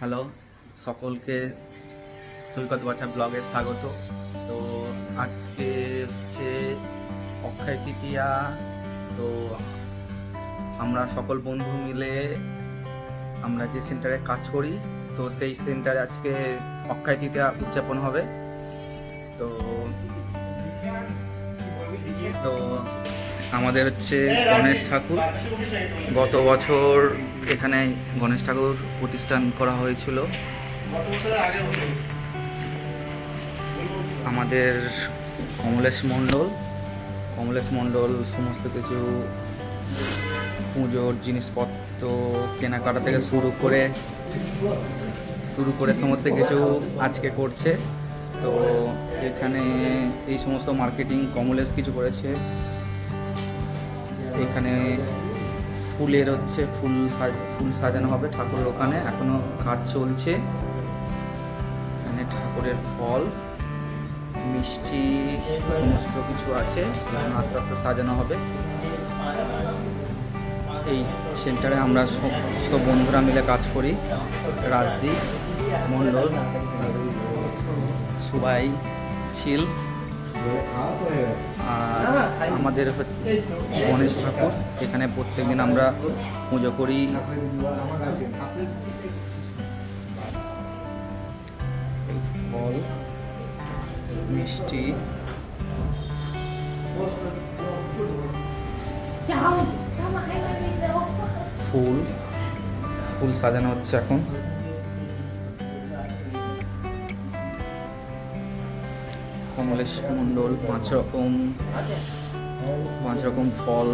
Hello, সকলকে সৈকত বাছা ব্লগে স্বাগত। তো আজকে হচ্ছে অক্ষয় তৃতীয়া। তো আমরা সকল বন্ধু মিলে আমরা যে সেন্টারে কাজ করি, তো সেই সেন্টারে আজকে অক্ষয় তৃতীয়া উদযাপন হবে। তো তো আমাদের হচ্ছে গণেশ ঠাকুর। গত বছর এখানে গণেশ ঠাকুর প্রতিষ্ঠান করা হয়েছিল। আমাদের কমলেশ মণ্ডল। কমলেশ মণ্ডল সমস্ত কিছু পুজোর জিনিসপত্র কেনাকাটা থেকে শুরু করে শুরু করে সমস্ত কিছু আজকে করছে। তো এখানে এই সমস্ত মার্কেটিং কমলেশ কিছু করেছে। এখানে ফুলের হচ্ছে ফুল ফুল সাজানো হবে ঠাকুরের ওখানে। এখনও কাজ চলছে। এখানে ঠাকুরের ফল, মিষ্টি, সমস্ত কিছু আছে। আস্তে আস্তে সাজানো হবে। এই সেন্টারে আমরা সমস্ত বন্ধুরা মিলে কাজ করি। রাজদীপ, মণ্ডল, সুবাই, ছিল, আর আমাদের গণেশ ঠাকুর এখানে প্রত্যেকদিন আমরা পুজো করি ফল মিষ্টি. ফুল ফুল সাজানো হচ্ছে এখন কমলেশ মণ্ডল, পাঁচ রকম পাঁচ রকম ফল।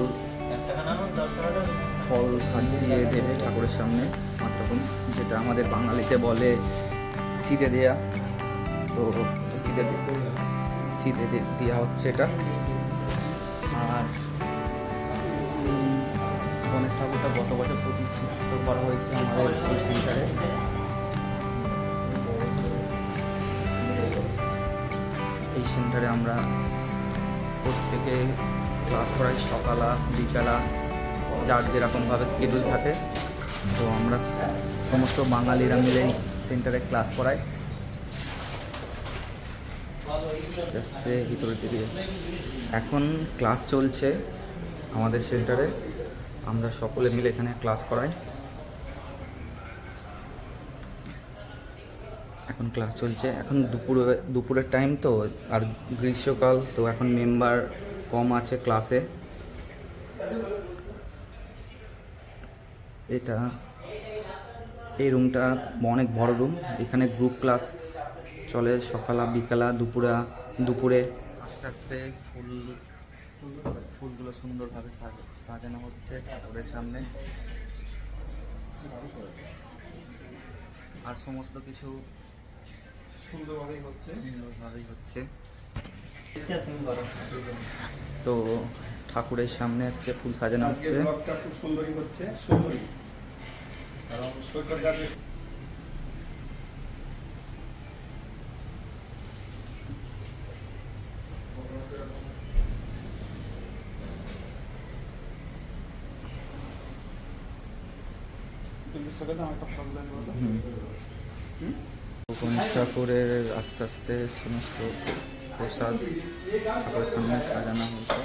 ফল সাজিয়ে দেবে ঠাকুরের সামনে, পাঁচ রকম, যেটা আমাদের বাঙালিতে বলে সিদে দেয়া। তো সিদে সিদে দেওয়া হচ্ছে এটা। আর গণেশ ঠাকুরটা গত বছর প্রতিষ্ঠিত করা হয়েছে আমাদের সেন্টারে। সেন্টারে আমরা প্রত্যেকে ক্লাস করাই সকালা, বিকালা, যার যেরকমভাবে শিডিউল থাকে। তো আমরা সমস্ত বাঙালিরা মিলে সেন্টারে ক্লাস করাই। আস্তে ভিতরের দিকে এখন ক্লাস চলছে আমাদের সেন্টারে। আমরা সকলে মিলে এখানে ক্লাস করাই। এখন ক্লাস চলছে। এখন দুপুরে দুপুরের টাইম তো, আর গ্রীষ্মকাল, তো এখন মেম্বার কম আছে ক্লাসে এটা, এই রুমটা অনেক বড় রুম এখানে গ্রুপ ক্লাস চলে সকালা, বিকালা, দুপুরা, দুপুরে। আস্তে আস্তে ফুল, ফুলগুলো সুন্দরভাবে সাজ- সাজানো হচ্ছে ঠাকুরের সামনে। আর সমস্ত কিছু সুন্দরভাবেই হচ্ছে। সুন্দরভাবেই হচ্ছে। তো ঠাকুরের সামনে হচ্ছে ফুল সাজানো হচ্ছে। ব্লগটা খুব সুন্দরই হচ্ছে সুন্দরী কারণ সৈকত গাছের সৈকত আমার একটা ফল লাগবে বলো? হুম। গণেশ ঠাকুরের আস্তে আস্তে সমস্ত প্রসাদ ঠাকুরের সামনে সাজানো হয়েছে.